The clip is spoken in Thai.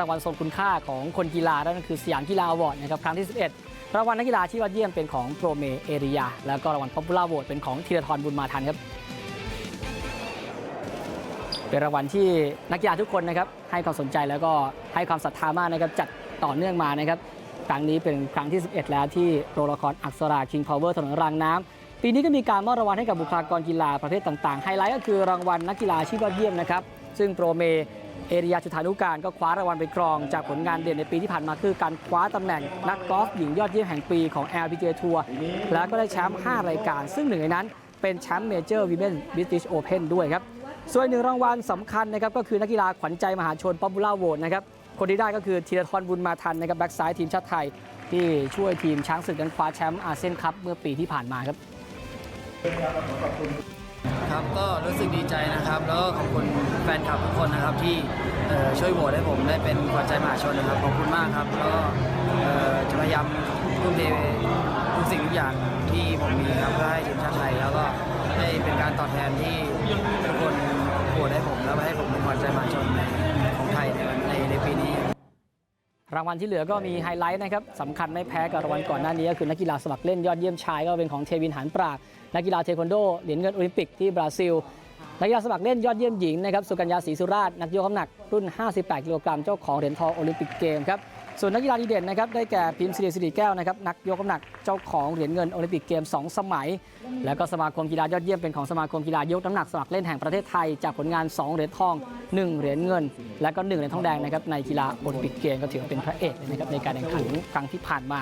รางวัลทรงคุณค่าของคนกีฬานั่นก็คือสยามกีฬาอวอร์ดนะครับครั้งที่ 11 รางวัลนักกีฬาที่ยอดเยี่ยมเป็นของโปรเมเอริยาแล้วก็รางวัลป๊อปปูล่าโหวตเป็นของธีรทรบุญมาทันครับ เป็นรางวัลที่นักกีฬาทุกคนนะครับให้ความสนใจแล้วก็ให้ความศรัทธามากนะครับจัดต่อเนื่องมานะครับครั้งนี้เป็นครั้งที่ 11 แล้วที่โรงละครอักษรา King Power ถนนรางน้ำปีนี้ก็มีการมอบรางวัลให้กับบุคลากรกีฬาประเภทต่างๆไฮไลท์ก็คือรางวัลนักกีฬาอาชีพยอดเยี่ยมนะครับซึ่งโปรเม เอริยาจุธานุการก็คว้ารางวัลไปครองจากผลงานเด่นในปีที่ผ่านมาคือการคว้าตำแหน่งนักกอล์ฟหญิงยอดเยี่ยมแห่งปีของ LPGA ทัวร์แล้วก็ได้แชมป์5รายการ ซึ่งหนึ่งในนั้นเป็นแชมป์เมเจอร์วีเมนบิสติชโอเพนด้วยครับ ส่วนหนึ่งรางวัลสำคัญนะครับก็คือนักกีฬาขวัญใจมหาชนป๊อปปูล่าโหวตนะครับคนที่ได้ก็คือธีรทรบุญมาทันนะครับแบ็กซ้ายทีมชาติไทย ที่ช่วยทีมช้างศึกนั้นคว้าแชมป์อาเซียนคัพเมื่อปีที่ผ่านมาครับ ครับก็รู้สึกดีใจนะครับ แล้วก็ขอบคุณ แฟนคลับทุกคนนะครับที่ช่วยโหวตให้ผมได้เป็นขวัญใจมหาชนนะครับขอบคุณมากครับแล้วก็จะพยายามทุ่มเททุกสิ่งทุกอย่างที่ผมมีครับเพื่อให้ทีมชาติไทยแล้วก็ได้เป็นการตอบแทนที่ทุกคนโหวตให้ผมแล้วให้ผมเป็นขวัญใจมหาชนในของไทยในในปีนี้รางวัลที่เหลือก็มีไฮไลท์นะครับสำคัญไม่แพ้กับรางวัลก่อนหน้านี้ก็คือนักกีฬาสมัครเล่นยอดเยี่ยมชายก็เป็นของเทวินหานปรากนักกีฬาเทควันโดเหรียญเงินโอลิมปิกที่บราซิล กกีฬาสมัครเล่นยอดเยี่ยมหญิงนะครับสุกัญญาศรีสุราชนักยกน้ำหนักรุ่น 58กิโลกรัมเจ้าของเหรียญทองโอลิมปิกเกมครับส่วนนักกีฬาดีเด่นนะครับได้แก่พิมพ์สิริสิริแก้วนะครับนักยกน้ำหนักเจ้าของเหรียญเงินโอลิมปิกเกม 2 สมัย แล้วก็สมาคมกีฬายอดเยี่ยมเป็นของสมาคมกีฬายกน้ำหนักสมัครเล่นแห่งประเทศไทย จากผลงาน 2 เหรียญทอง 1 เหรียญเงิน และก็ 1 เหรียญทองแดงนะครับในกีฬาโอลิมปิกเกมก็ถือว่าเป็นพระเอกนะครับในการแข่งขันครั้งที่ผ่านมา